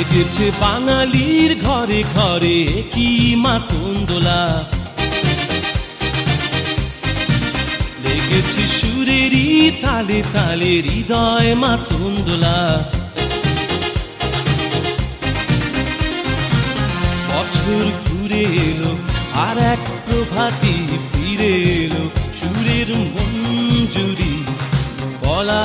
লেগেছে বাঙালির ঘরে ঘরে কি মাতন্দোলা লেগেছে সুরেরই তালে তালে হৃদয় মাতন্দোলা বছর ঘুরে এলো, আর এক প্রভাতি ফিরে এলো সুরের মঞ্জুরি, গলা